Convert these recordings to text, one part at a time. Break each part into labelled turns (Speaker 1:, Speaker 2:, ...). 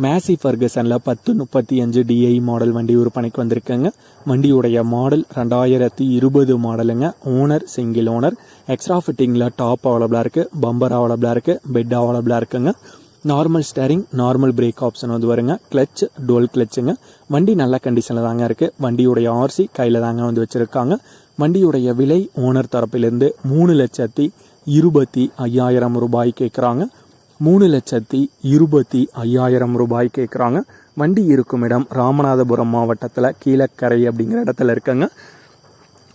Speaker 1: மேசி ஃபர்கசனில் பத்து முப்பத்தி அஞ்சு டிஐ மாடல் வண்டி விற்பனைக்கு வந்திருக்குங்க. வண்டியுடைய மாடல் ரெண்டாயிரத்தி இருபது மாடலுங்க ஓனர் சிங்கிள் ஓனர் எக்ஸ்ட்ரா ஃபிட்டிங்கில் டாப் அவைலபிளாக இருக்குது பம்பர் அவைலபிளாக இருக்குது பெட் அவைலபிளாக இருக்குங்க. Normal steering normal brake option வந்து வருங்க. கிளச் டோல் கிளச்சுங்க வண்டி நல்ல கண்டிஷனில் தாங்க இருக்குது வண்டியுடைய ஆர்சி கையில் தாங்க வந்து வச்சுருக்காங்க. வண்டியுடைய விலை ஓனர் தரப்பிலிருந்து மூணு லட்சத்தி இருபத்தி ஐயாயிரம் ரூபாய் கேட்குறாங்க மூணு லட்சத்தி இருபத்தி ஐயாயிரம் ரூபாய் கேட்குறாங்க வண்டி இருக்கும் இடம் ராமநாதபுரம் மாவட்டத்தில் கீழக்கரை அப்படிங்கிற இடத்துல இருக்குங்க.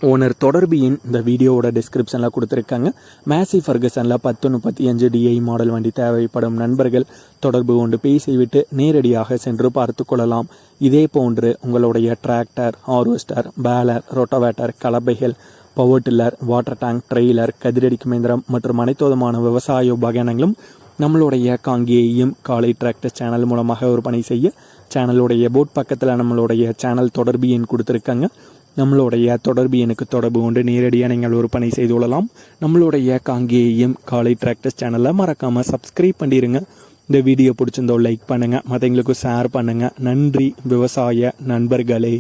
Speaker 1: ஓனர் தொடர்பு எண் இந்த வீடியோவோட டிஸ்கிரிப்ஷனில் கொடுத்துருக்காங்க. மேசி ஃபர்கசனில் பத்து முப்பத்தி அஞ்சு டிஐ மாடல் வண்டி தேவைப்படும் நண்பர்கள் தொடர்பு கொண்டு பேசிவிட்டு நேரடியாக சென்று பார்த்து கொள்ளலாம். இதே போன்று உங்களுடைய tractor harvester baler rotavator கலப்பைகள் power tiller water tank trailer கதிரடிக்கு இயந்திரம் மற்றும் அனைத்து விதமான விவசாய உபகரணங்களும் நம்மளுடைய காங்கேயம் காலை டிராக்டர் சேனல் மூலமாக விற்பனை செய்ய சேனலுடைய போட் பக்கத்தில் நம்மளுடைய சேனல் தொடர்பு எண் கொடுத்துருக்காங்க. நம்மளுடைய தொடர்பு எனக்கு தொடர்பு கொண்டு நேரடியாக நீங்கள் ஒரு பணி செய்து கொள்ளலாம். நம்மளுடைய காங்கேயம் காலை டிராக்டர் சேனலை மறக்காமல் சப்ஸ்கிரைப் பண்ணிடுங்க இந்த வீடியோ பிடிச்சிருந்தோ லைக் பண்ணுங்கள் மற்றவங்களுக்கும் ஷேர் பண்ணுங்கள் நன்றி. விவசாய நண்பர்களே.